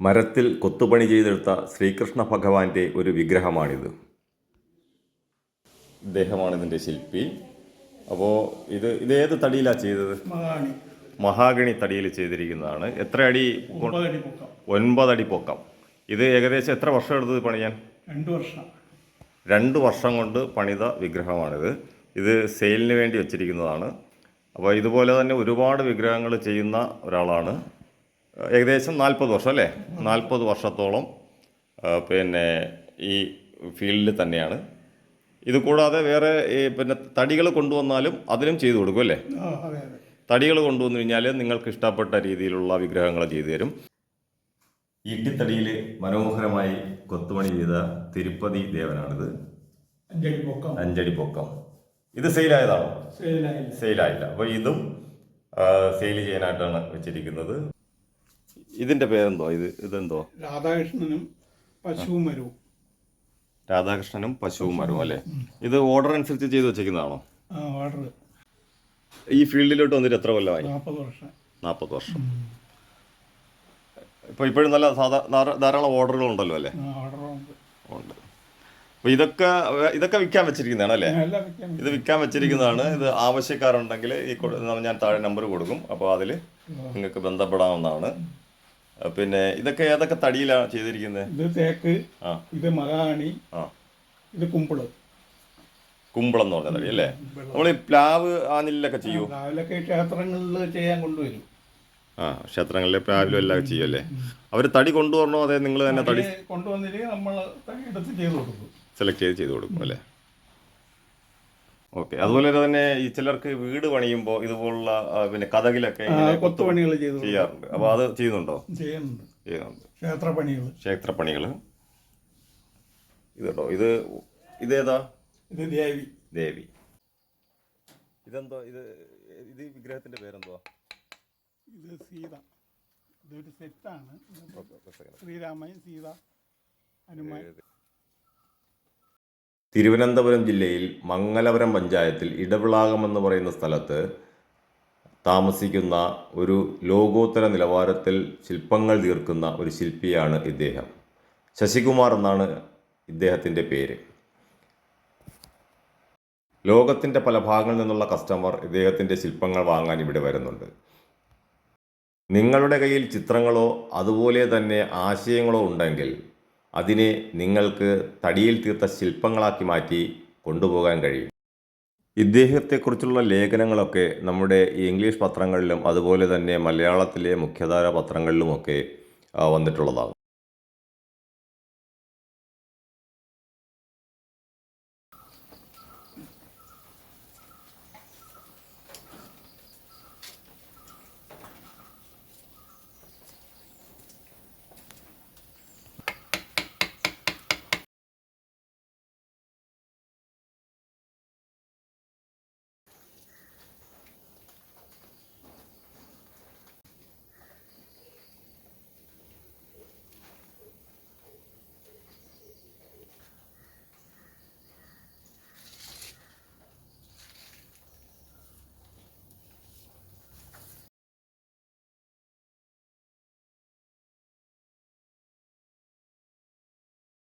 മരത്തിൽ കൊത്തുപണി ചെയ്തെടുത്ത ശ്രീകൃഷ്ണ ഭഗവാന്റെ ഒരു വിഗ്രഹമാണിത്. ഇദ്ദേഹമാണ് ഇതിന്റെ ശില്പി. അപ്പോൾ ഇത് ഇത് ഏത് തടിയിലാണ് ചെയ്തത്? മഹാഗണി. തടിയിൽ ചെയ്തിരിക്കുന്നതാണ്. എത്ര അടി ഒൻപതടി പൊക്കം. ഇത് ഏകദേശം എത്ര വർഷം എടുത്തത് പണിയാൻ? രണ്ട് വർഷം. രണ്ട് വർഷം കൊണ്ട് പണിത വിഗ്രഹമാണിത്. ഇത് സെയിലിന് വേണ്ടി വച്ചിരിക്കുന്നതാണ്. അപ്പോൾ ഇതുപോലെ തന്നെ ഒരുപാട് വിഗ്രഹങ്ങൾ ചെയ്യുന്ന ഒരാളാണ്. ഏകദേശം നാൽപ്പത് വർഷം അല്ലേ? നാൽപ്പത് വർഷത്തോളം പിന്നെ ഈ ഫീൽഡിൽ തന്നെയാണ്. ഇത് കൂടാതെ വേറെ ഈ പിന്നെ തടികൾ കൊണ്ടുവന്നാലും അതിനും ചെയ്തു കൊടുക്കും അല്ലേ? തടികൾ കൊണ്ടുവന്നു കഴിഞ്ഞാൽ നിങ്ങൾക്ക് ഇഷ്ടപ്പെട്ട രീതിയിലുള്ള വിഗ്രഹങ്ങൾ ചെയ്തു തരും. ഇട്ടിത്തടിയിൽ മനോഹരമായി കൊത്തുപണി ചെയ്ത തിരുപ്പതി ദേവനാണിത്. അഞ്ചടി പൊക്കം അഞ്ചടി പൊക്കം ഇത് സെയിലായതാണോ? സെയിലായില്ല. സെയിലായില്ല. അപ്പോൾ ഇതും സെയിൽ ചെയ്യാനായിട്ടാണ് വെച്ചിരിക്കുന്നത്. ഇതിന്റെ പേരെന്തോ? ഇത് ഇതെന്തോ? രാധാകൃഷ്ണനും പശുമരവും രാധാകൃഷ്ണനും പശുവും മരവും അല്ലേ? ഇത് ഓർഡർ അനുസരിച്ച് ചെയ്ത് വെച്ചിരിക്കുന്നതാണോ ആ ഓർഡർ. ഈ ഫീൽഡിലോട്ട് വന്നിട്ട് എത്ര കൊല്ലമായി? നാൽപ്പത് വർഷം. നാൽപ്പത് വർഷം. ഇപ്പോൾ ഇപ്പോഴും നല്ല ധാരാളം ഓർഡറുകൾ ഉണ്ടല്ലോ അല്ലേ? ഉണ്ട്. അപ്പോൾ ഇതൊക്കെ ഇതൊക്കെ വിൽക്കാൻ വെച്ചിരിക്കുന്നതാണ് അല്ലേ? ഇത് വിൽക്കാൻ വെച്ചിരിക്കുന്നതാണ്. ഇത് ആവശ്യക്കാരുണ്ടെങ്കിൽ ഈ ഞാൻ താഴെ നമ്പർ കൊടുക്കും. അപ്പോൾ അതിൽ നിങ്ങൾക്ക് ബന്ധപ്പെടാവുന്നതാണ്. പിന്നെ ഇതൊക്കെ ഏതൊക്കെ തടിയിലാണ് ചെയ്തിരിക്കുന്നത് ഇത് തേക്ക് ആ. ഇത് മഹാണി ആ. ഇത് കുമ്പിൾ. കുമ്പളം എന്ന് പറഞ്ഞ തടി അല്ലേ? നമ്മൾ ഈ പ്ലാവ് ആ നെല്ലൊക്കെ ചെയ്യൂ രാവിലൊക്കെ ക്ഷേത്രങ്ങളിൽ ചെയ്യാൻ കൊണ്ടുവരും. ആ ക്ഷേത്രങ്ങളിലെ പ്ലാവിലും എല്ലാം ചെയ്യും അല്ലേ അവർ തടി കൊണ്ടുവരണോ അതെ നിങ്ങൾ തന്നെ തടി കൊണ്ടുവന്നില്ലെങ്കിൽ കൊണ്ടുവന്നിട്ട് നമ്മൾ എടുത്ത് ചെയ്ത് കൊടുക്കും. സെലക്ട് ചെയ്ത് ചെയ്ത് കൊടുക്കും അല്ലേ? ഓക്കെ. അതുപോലെ തന്നെ ഈ ചിലർക്ക് വീട് പണിയുമ്പോൾ ഇതുപോലുള്ള പിന്നെ കഥകിലൊക്കെ കൊത്തുപണികൾ. ചെയ്യാറുണ്ട്. അപ്പൊ അത് ചെയ്യുന്നുണ്ടോ? ചെയ്യുന്നുണ്ട്. ചെയ്യുന്നുണ്ട്. ക്ഷേത്രപ്പണികൾ ക്ഷേത്രപ്പണികൾ ഇത് ഇതേതാ? ഇത് ദേവി. ദേവി. ഇതെന്തോ? ഇത് ഇത് വിഗ്രഹത്തിന്റെ പേരെന്തോ ഇത് സീത. ഇതൊരു സെറ്റാണ്. ശ്രീരാമൻ സീത ഹനുമാൻ. തിരുവനന്തപുരം ജില്ലയിൽ മംഗലപുരം പഞ്ചായത്തിൽ ഇടവിളാകം എന്ന് പറയുന്ന സ്ഥലത്ത് താമസിക്കുന്ന ഒരു ലോകോത്തര നിലവാരത്തിൽ ശില്പങ്ങൾ തീർക്കുന്ന ഒരു ശില്പിയാണ് ഇദ്ദേഹം. ശശികുമാർ എന്നാണ് ഇദ്ദേഹത്തിന്റെ പേര്. ലോകത്തിന്റെ പല ഭാഗങ്ങളിൽ നിന്നുള്ള കസ്റ്റമർ ഇദ്ദേഹത്തിന്റെ ശില്പങ്ങൾ വാങ്ങാൻ ഇവിടെ വരുന്നുണ്ട്. നിങ്ങളുടെ കയ്യിൽ ചിത്രങ്ങളോ അതുപോലെ തന്നെ ആശയങ്ങളോ ഉണ്ടെങ്കിൽ അതിനെ നിങ്ങൾക്ക് തടിയിൽ തീർത്ത ശില്പങ്ങളാക്കി മാറ്റി കൊണ്ടുപോകാൻ കഴിയും. ഇദ്ദേഹത്തെക്കുറിച്ചുള്ള ലേഖനങ്ങളൊക്കെ നമ്മുടെ ഇംഗ്ലീഷ് പത്രങ്ങളിലും അതുപോലെ തന്നെ മലയാളത്തിലെ മുഖ്യധാര പത്രങ്ങളിലുമൊക്കെ വന്നിട്ടുള്ളതാണ്